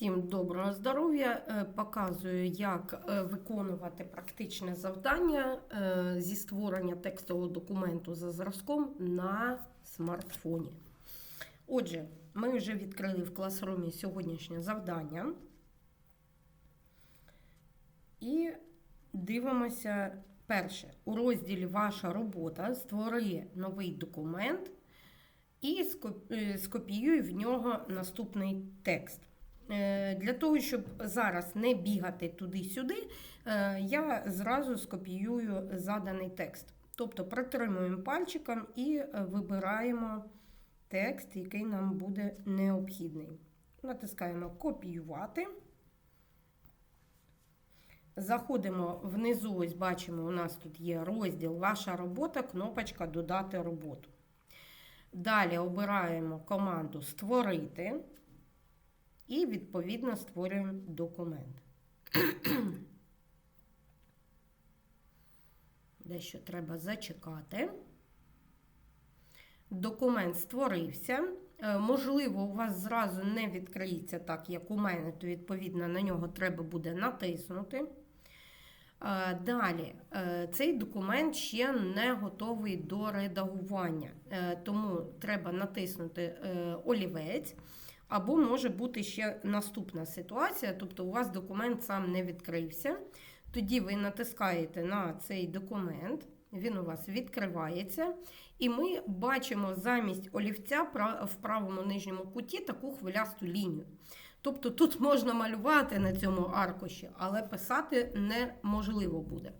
Всім доброго здоров'я! Е, Показую, як е, виконувати практичне завдання е, зі створення текстового документу за зразком на смартфоні. Отже, ми вже відкрили в класрумі сьогоднішнє завдання. І дивимося перше. У розділі Ваша робота створи новий документ і скоп- скопіюй в нього наступний текст. Е, Для того, щоб зараз не бігати туди-сюди, е, я зразу скопіюю заданий текст. Тобто притримуємо пальчиком і е, вибираємо текст, який нам буде необхідний. Натискаємо Копіювати. Заходимо внизу, ось бачимо, у нас тут є розділ Ваша робота, кнопочка Додати роботу. Далі обираємо команду Створити і, відповідно, створюємо документ. Дещо треба зачекати. Документ створився. Е, Можливо, у вас зразу не відкриється так, як у мене, то відповідно на нього треба буде натиснути. Е, Далі, е, цей документ ще не готовий до редагування, тому треба натиснути олівець, або може бути ще наступна ситуація, тобто у вас документ сам не відкрився. Тоді ви натискаєте на цей документ, він у вас відкривається, і ми бачимо замість олівця в правому нижньому куті таку хвилясту лінію. Тобто тут можна малювати на цьому аркуші, але писати неможливо буде.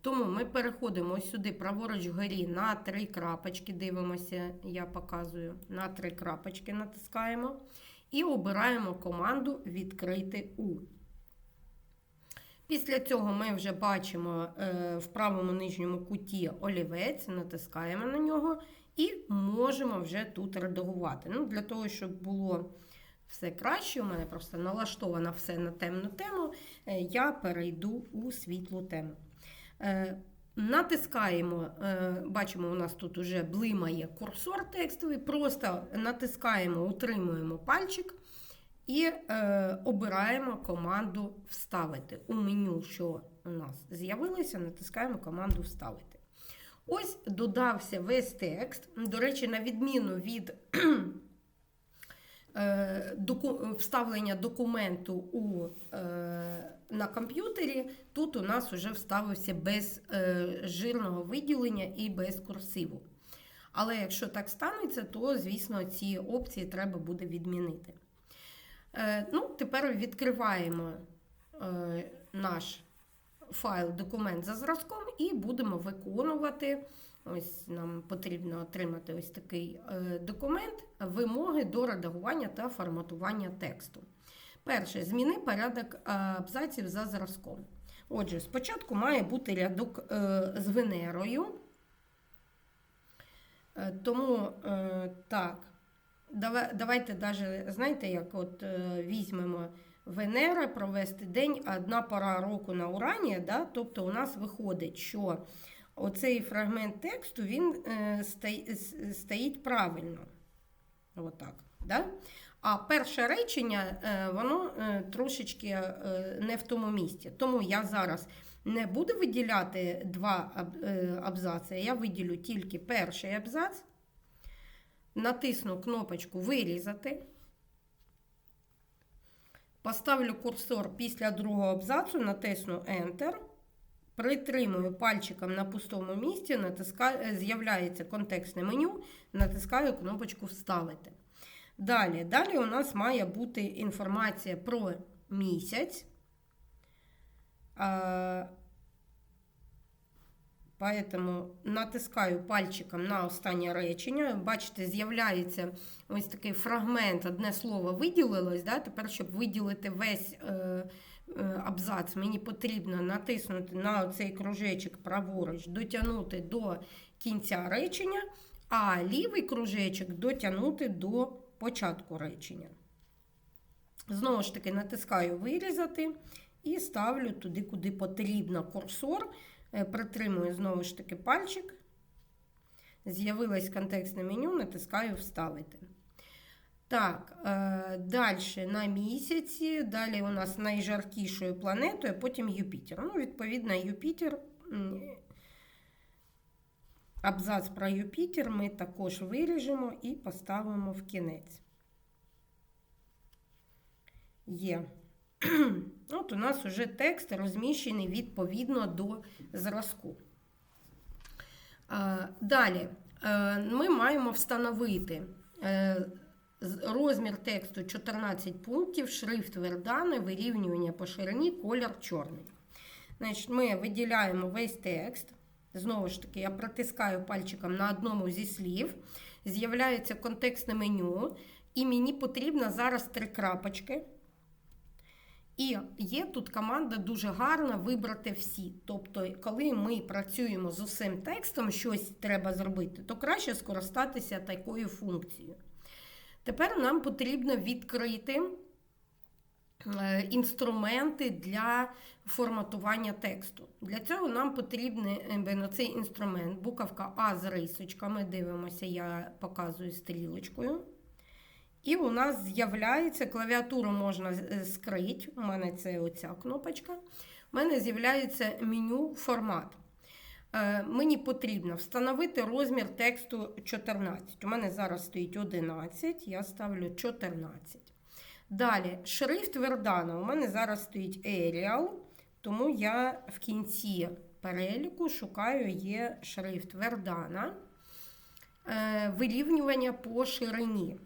Тому ми переходимо сюди праворуч вгорі на три крапочки, дивимося, я показую, на три крапочки натискаємо і обираємо команду Відкрити у. Після цього ми вже бачимо е, в правому нижньому куті олівець, натискаємо на нього і можемо вже тут редагувати. Ну, Для того, щоб було все краще, у мене просто налаштовано все на темну тему, е, я перейду у світлу тему. Натискаємо, е, бачимо, у нас тут вже блимає курсор текстовий, просто натискаємо, утримуємо пальчик і е, обираємо команду Вставити. У меню, що у нас з'явилося, натискаємо команду Вставити. Ось додався весь текст. До речі, на відміну від е, вставлення документу у, на комп'ютері, тут у нас вже вставився без е, жирного виділення і без курсиву. Але якщо так станеться, то, звісно, ці опції треба буде відмінити. Е, ну, тепер відкриваємо е, наш файл документ за зразком і будемо виконувати. Ось нам потрібно отримати ось такий документ вимоги до редагування та форматування тексту. Перше, зміни порядок е, абзаців за зразком. Отже, спочатку має бути рядок е, з Венерою. Е, Тому так, давайте даже, знаєте, як от візьмемо Венера, провести день, одна пора року на Урані, да? тобто у нас виходить, що оцей фрагмент тексту він стоїть правильно. Отак. Да? А перше речення, е, воно е, трошечки е, не в тому місці. Тому я зараз не буду виділяти два аб- абзаци, я виділю тільки перший абзац, натисну кнопочку Вирізати. Поставлю курсор після другого абзацу, натисну Enter. Притримую пальчиком на пустому місці, з'являється контекстне меню, натискаю кнопочку Вставити. Далі, далі у нас має бути інформація про місяць. Поэтому натискаю пальчиком на останнє речення. Бачите, з'являється ось такий фрагмент, одне слово виділилось. Да? Тепер, щоб виділити весь е, е, абзац, мені потрібно натиснути на цей кружечок праворуч, дотягнути до кінця речення, а лівий кружечок дотягнути до початку речення. Знову ж таки, натискаю вирізати і ставлю туди, куди потрібно курсор. Е, Притримую знову ж таки пальчик. З'явилось контекстне меню, натискаю Вставити. Так, е, далі на місяці, далі у нас найжаркішою планетою, потім Юпітер. Ну, відповідно, Юпітер. Абзац про Юпітер ми також виріжемо і поставимо в кінець. Є. От у нас вже текст розміщений відповідно до зразку. Далі е, ми маємо встановити е, розмір тексту 14 пунктів, шрифт Вердани, вирівнювання по ширині, колір чорний. Значить, ми виділяємо весь текст. Знову ж таки, я протискаю пальчиком на одному зі слів. З'являється контекстне меню, і мені потрібно зараз три крапочки. І є тут команда дуже гарна вибрати всі. Тобто, коли ми працюємо з усім текстом, щось треба зробити, то краще скористатися такою функцією. Тепер нам потрібно відкрити інструменти для форматування тексту. Для цього нам потрібен е, цей інструмент, буковка А з рисочками. Дивимося, я показую стрілочкою. І у нас з'являється клавіатуру можна е, скрити. У мене це оця кнопочка. У мене з'являється меню формат. Е, Мені потрібно встановити розмір тексту 14. У мене зараз стоїть 11, я ставлю 14. Далі, шрифт Вердана. У мене зараз стоїть Arial, тому я в кінці переліку шукаю є шрифт Вердана. Е, Вирівнювання по ширині.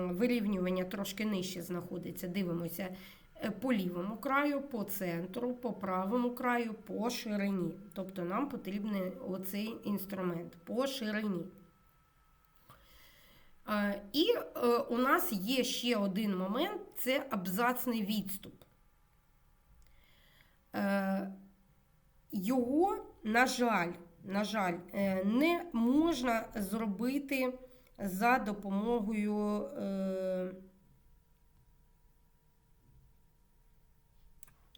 Вирівнювання трошки нижче знаходиться. Дивимося е, по лівому краю, по центру, по правому краю, по ширині. Тобто нам потрібен оцей інструмент по ширині. І е, у нас є ще один момент це абзацний відступ. Е, Його, на жаль, на жаль, е, не можна зробити за допомогою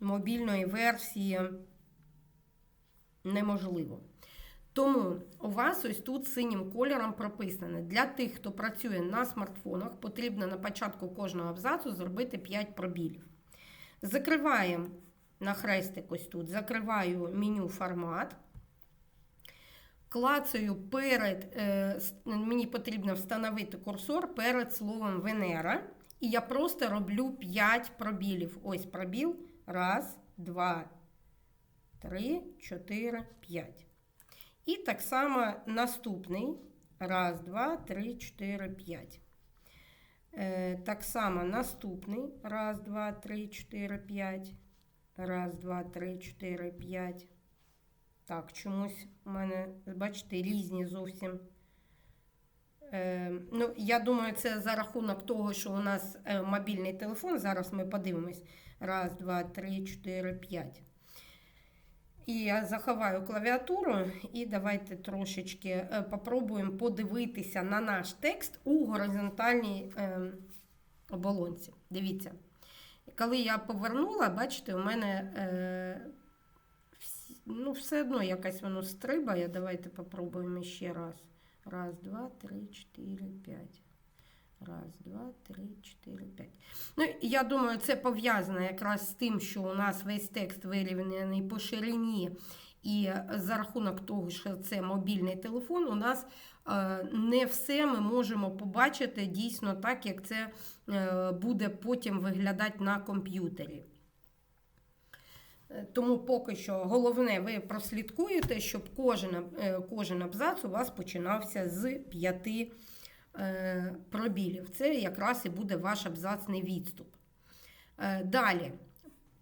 мобільної версії неможливо. Тому у вас ось тут синім кольором прописано. Для тих, хто працює на смартфонах, потрібно на початку кожного абзацу зробити 5 пробілів. Закриваємо на хрестик ось тут, закриваю меню формат. Клацаю перед, е, мені потрібно встановити курсор перед словом Венера. І я просто роблю 5 пробілів. Ось пробіл. Раз, два, три, чотири, п'ять. І так само наступний. Раз, два, три, чотири, п'ять. Е, так само наступний. Раз, два, три, чотири, п'ять. Раз, два, три, чотири, п'ять. Так, чомусь у мене, бачите, різні зовсім. Е, ну, я думаю, це за рахунок того, що у нас е, мобільний телефон. Зараз ми подивимось. Раз, два, три, чотири, п'ять. І я заховаю клавіатуру, і давайте трошечки е, попробуємо подивитися на наш текст у горизонтальній е, оболонці. Дивіться. Коли я повернула, бачите, у мене е, ну, все одно якось воно стрибає. Давайте попробуємо ще раз. Раз, два, три, чотири, п'ять. Раз, два, три, чотири, п'ять. Ну, я думаю, це пов'язано якраз з тим, що у нас весь текст вирівняний по ширині. І за рахунок того, що це мобільний телефон, у нас е, не все ми можемо побачити дійсно так, як це е, буде потім виглядати на комп'ютері. Тому поки що головне, ви прослідкуєте, щоб кожен, е, кожен абзац у вас починався з п'яти пробілів. Це якраз і буде ваш абзацний відступ. Е, Далі,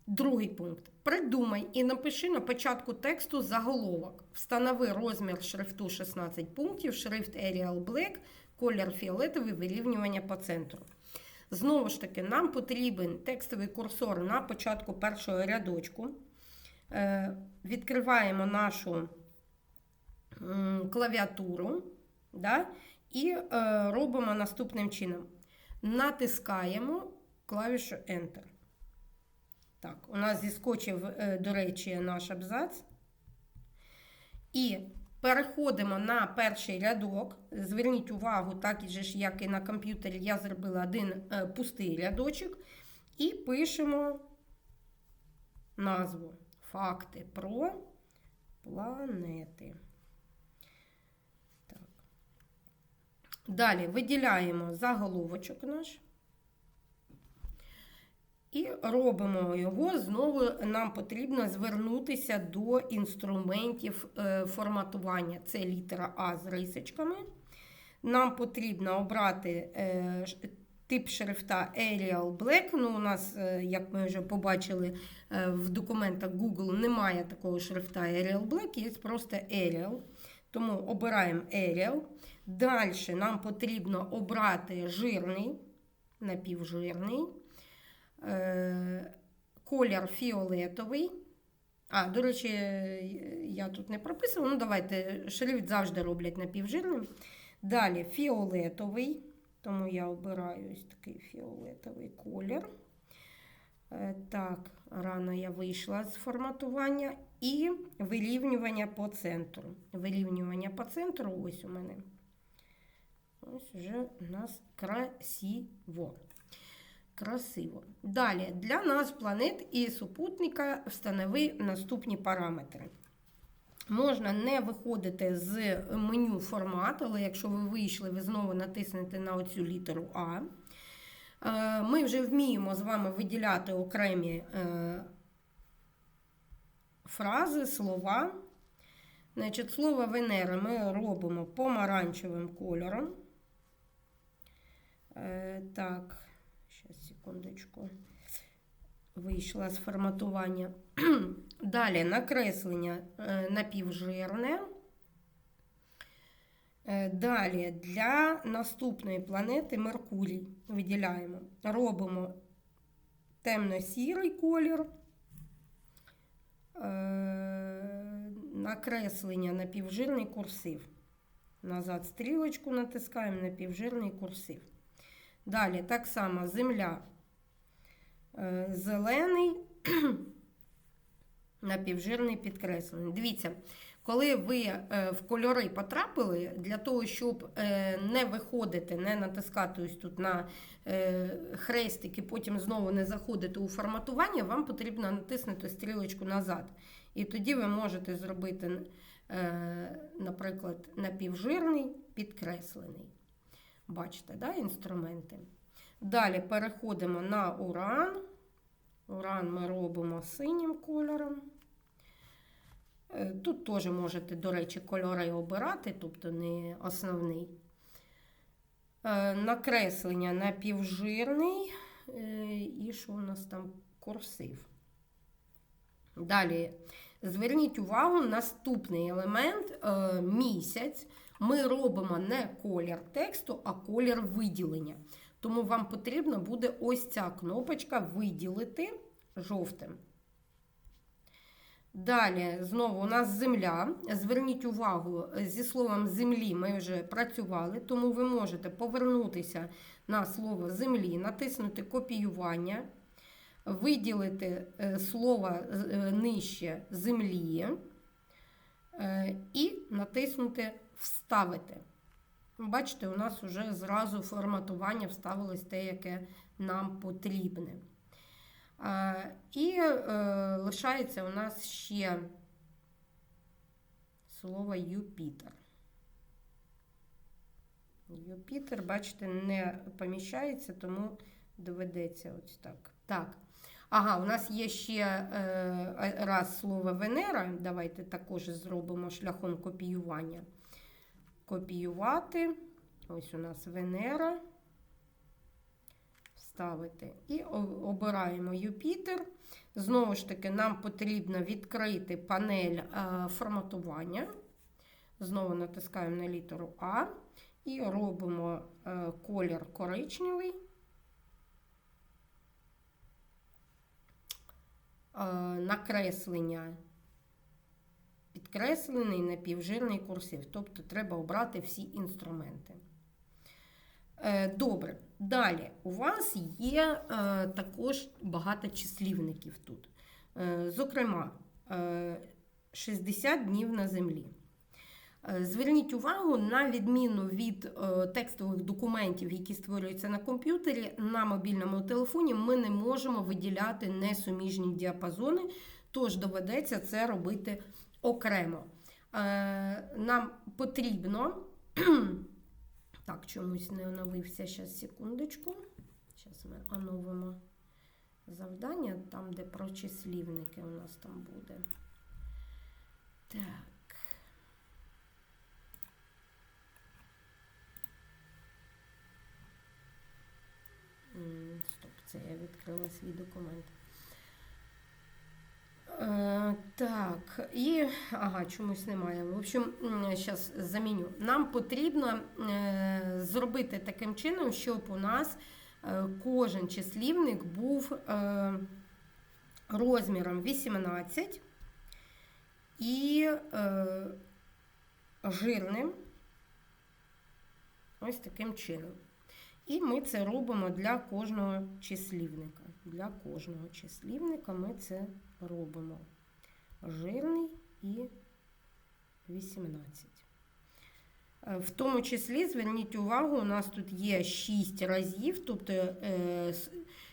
другий пункт. Придумай і напиши на початку тексту заголовок. Встанови розмір шрифту 16 пунктів, шрифт Arial Black, колір фіолетовий, вирівнювання по центру. Знову ж таки, нам потрібен текстовий курсор на початку першого рядочку. Е, Відкриваємо нашу клавіатуру да, і е, робимо наступним чином. Натискаємо клавішу Enter. Так, у нас зіскочив, е, до речі, наш абзац. І Переходимо на перший рядок. Зверніть увагу, так же як і на комп'ютері, я зробила один е, пустий рядочок. І пишемо назву Факти про планети. Далі виділяємо заголовочок наш. І робимо його. Знову нам потрібно звернутися до інструментів е, форматування. Це літера А з рисочками. Нам потрібно обрати е, тип шрифта Arial Black. Ну, у нас, е, як ми вже побачили в документах Google, немає такого шрифта Arial Black, є просто Arial. Тому обираємо Arial. Далі нам потрібно обрати жирний, напівжирний. Е, колір фіолетовий. А, до речі, я тут не прописувала. Ну, давайте, шрифт завжди роблять напівжирним. Далі фіолетовий, тому я обираю ось такий фіолетовий колір. Е, Так, рано я вийшла з форматування. І вирівнювання по центру. Вирівнювання по центру, ось у мене. Ось вже у нас красиво. Красиво. Далі, для нас планет і супутника встанови наступні параметри. Можна не виходити з меню формат, але якщо ви вийшли, ви знову натиснете на оцю літеру А. Е, Ми вже вміємо з вами виділяти окремі е, фрази, слова. Значить, слово Венера ми робимо помаранчевим кольором. Е, Так. Зараз, секундочку. Вийшла з форматування. Далі накреслення е, напівжирне. Е, Далі для наступної планети Меркурій виділяємо. Робимо темно-сірий колір. Накреслення напівжирний курсив. Назад стрілочку натискаємо напівжирний курсив. Далі так само земля е, зелений, напівжирний підкреслений. Дивіться, коли ви е, в кольори потрапили, для того, щоб е, не виходити, не натискати ось тут на хрестик і потім знову не заходити у форматування, вам потрібно натиснути стрілочку назад. І тоді ви можете зробити, наприклад, напівжирний підкреслений. Бачите, да, інструменти. Далі переходимо на уран. Уран ми робимо синім кольором. Е, Тут теж можете, до речі, кольори обирати, тобто не основний. Е, Накреслення напівжирний. Е, І що у нас там курсив. Далі зверніть увагу, наступний елемент місяць. Ми робимо не колір тексту, а колір виділення. Тому вам потрібно буде ось ця кнопочка виділити жовтим. Далі, знову у нас земля. Зверніть увагу, зі словом землі ми вже працювали, тому ви можете повернутися на слово землі, натиснути копіювання, виділити е, слово е, нижче землі е, і натиснути Вставити. Бачите, у нас вже зразу форматування вставилось те, яке нам потрібне. Е, І е, лишається у нас ще слово Юпітер. Юпітер, бачите, не поміщається, тому доведеться ось так. Так. Ага, у нас є ще е, раз слово Венера. Давайте також зробимо шляхом копіювання. Копіювати. Ось у нас Венера. Вставити. І обираємо Юпітер. Знову ж таки, нам потрібно відкрити панель е, форматування. Знову натискаємо на літеру А і робимо е, колір коричневий. Е, накреслення підкреслений напівжирний курсив. Тобто треба обрати всі інструменти. Е, добре. Далі у вас є е, також багато числівників тут. Е, зокрема, 60 днів на землі. Зверніть увагу, на відміну від текстових документів, які створюються на комп'ютері, на мобільному телефоні ми не можемо виділяти несуміжні діапазони, тож доведеться це робити окремо. Е, Нам потрібно. Так, чомусь не оновився. Зараз, секундочку. Зараз ми оновимо завдання, там, де про числівники у нас там буде. Так. Стоп, це я відкрила свій документ. Е, так, і ага, чомусь немає. В общем, зараз заміню. Нам потрібно е, зробити таким чином, щоб у нас е, кожен числівник був розміром 18 і жирним. Ось таким чином. І ми це робимо для кожного числівника. Для кожного числівника ми це робимо. Жирний і 18. Е, В тому числі, зверніть увагу, у нас тут є 6 разів, тобто е,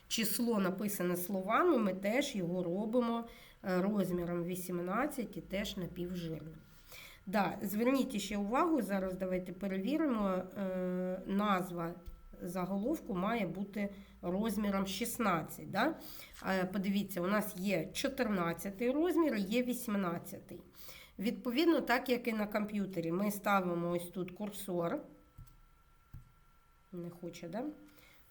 число написане словами, ми теж його робимо е, розміром 18 і теж напівжирним. Да, зверніть ще увагу, зараз давайте перевіримо. Назва заголовку має бути розміром 16. Да? Подивіться, у нас є 14 розмір, є 18. Відповідно, так як і на комп'ютері, ми ставимо ось тут курсор. Не хоче, да?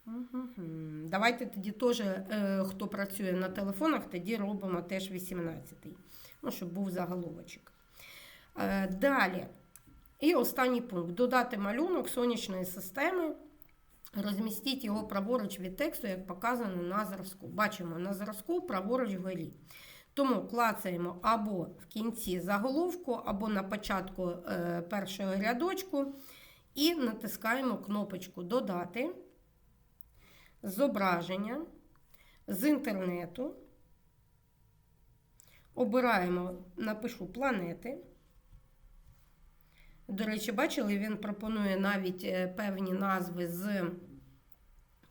Мгм. Давайте тоді теж, е, хто працює на телефонах, тоді робимо теж 18. Ну, щоб був заголовочок. Е, Далі. І останній пункт: додати малюнок сонячної системи. Розмістіть його праворуч від тексту, як показано на зразку. Бачимо на зразку праворуч вгорі. Тому клацаємо або в кінці заголовку, або на початку е, першого рядочку і натискаємо кнопочку Додати зображення з інтернету. Обираємо, напишу планети. До речі, бачили, він пропонує навіть е, певні назви з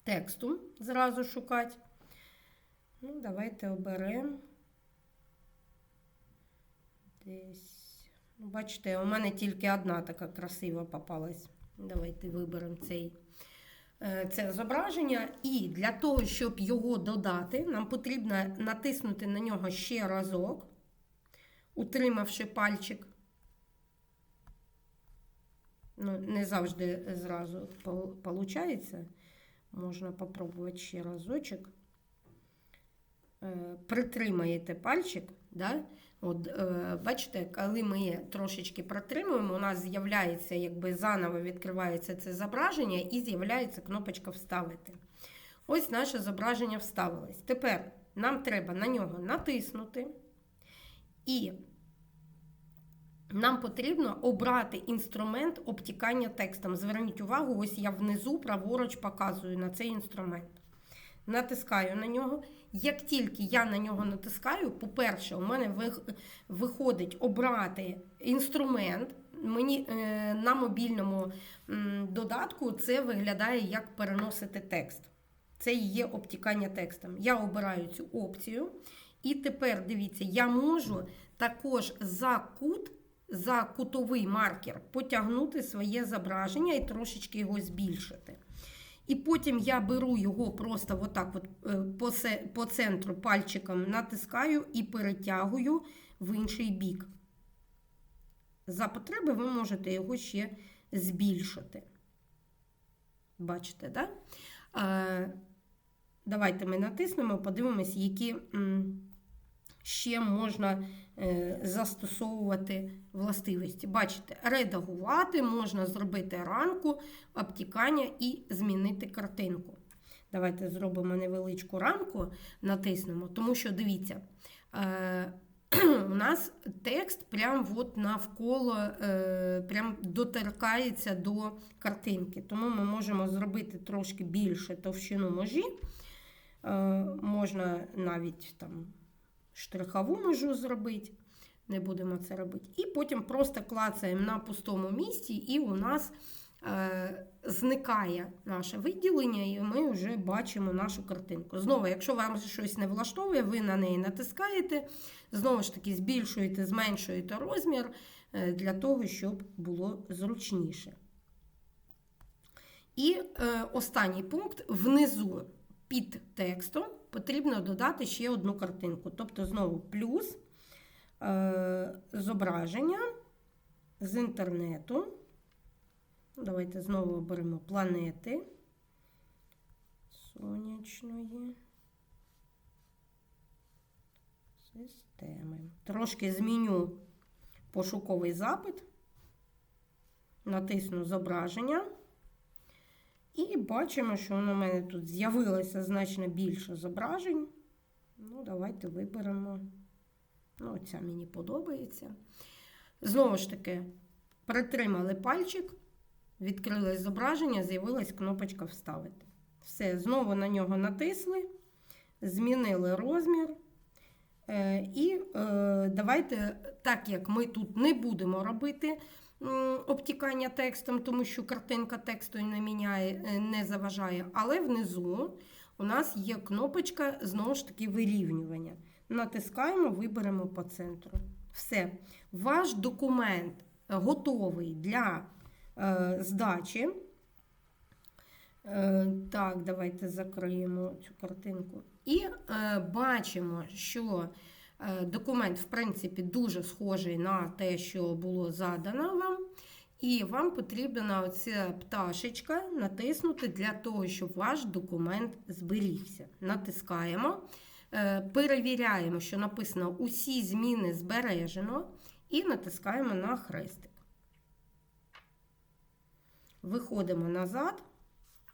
тексту зразу шукати. Ну, давайте оберемо. Десь. Ну, Бачите, у мене тільки одна така красива попалась. Давайте виберемо цей, е, це зображення. І для того, щоб його додати, нам потрібно натиснути на нього ще разок, утримавши пальчик. Ну, не завжди зразу виходить. Можна спробувати ще разочок. Е, Притримаєте пальчик. Да? От, е, Бачите, коли ми трошечки протримуємо, у нас з'являється, якби заново відкривається це зображення і з'являється кнопочка Вставити. Ось наше зображення вставилось. Тепер нам треба на нього натиснути. І нам потрібно обрати інструмент обтікання текстом. Зверніть увагу, ось я внизу праворуч показую на цей інструмент. Натискаю на нього. Як тільки я на нього натискаю, по-перше, у мене виходить обрати інструмент. Мені е, на мобільному додатку це виглядає як переносити текст. Це є обтікання текстом. Я обираю цю опцію. І тепер дивіться, я можу також за кут, за кутовий маркер потягнути своє зображення і трошечки його збільшити. І потім я беру його просто отак от е, по, по центру пальчиком натискаю і перетягую в інший бік. За потреби ви можете його ще збільшити. Бачите, так? Да? Давайте ми натиснемо, подивимось, які ще можна е, застосовувати властивості. Бачите, редагувати можна зробити ранку, обтікання і змінити картинку. Давайте зробимо невеличку рамку, натиснемо, тому що дивіться, е, у нас текст прям от навколо е, прям доторкається до картинки. Тому ми можемо зробити трошки більше товщину межі. Можна навіть там штрихову межу зробити. Не будемо це робити. І потім просто клацаємо на пустому місці, і у нас е, зникає наше виділення, і ми вже бачимо нашу картинку. Знову, якщо вам щось не влаштовує, ви на неї натискаєте, знову ж таки, збільшуєте, зменшуєте розмір е, для того, щоб було зручніше. І е, останній пункт внизу під текстом потрібно додати ще одну картинку. Тобто, знову плюс е, зображення з інтернету. Давайте знову оберемо планети сонячної системи. Трошки зміню пошуковий запит, натисну зображення. І бачимо, що у мене тут з'явилося значно більше зображень. Ну, давайте виберемо. Ну, оця мені подобається. Знову ж таки, притримали пальчик, відкрили зображення, з'явилась кнопочка Вставити. Все, знову на нього натисли, змінили розмір. Е, І е, давайте, так як ми тут не будемо робити обтікання текстом, тому що картинка тексту не міняє, е, не заважає, але внизу у нас є кнопочка знову ж таки вирівнювання. Натискаємо, виберемо по центру. Все. Ваш документ готовий для е, здачі. Е, так, давайте закриємо цю картинку. І е, бачимо, що документ, в принципі, дуже схожий на те, що було задано вам. І вам потрібна оця пташечка натиснути для того, щоб ваш документ зберігся. Натискаємо, е, перевіряємо, що написано усі зміни збережено, і натискаємо на хрестик. Виходимо назад.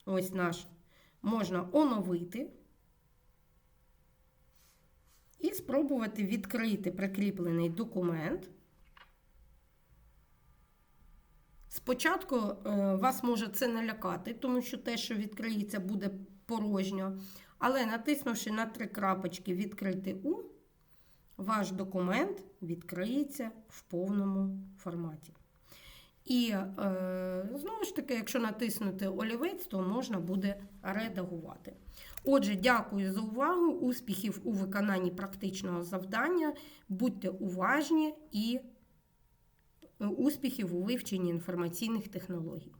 Ось наш можна оновити. І спробувати відкрити прикріплений документ. Спочатку е, вас може це налякати, тому що те, що відкриється, буде порожньо. Але натиснувши на три крапочки Відкрити У, ваш документ відкриється в повному форматі. І е, знову ж таки, якщо натиснути олівець, то можна буде редагувати. Отже, дякую за увагу, успіхів у виконанні практичного завдання. Будьте уважні і успіхів у вивченні інформаційних технологій.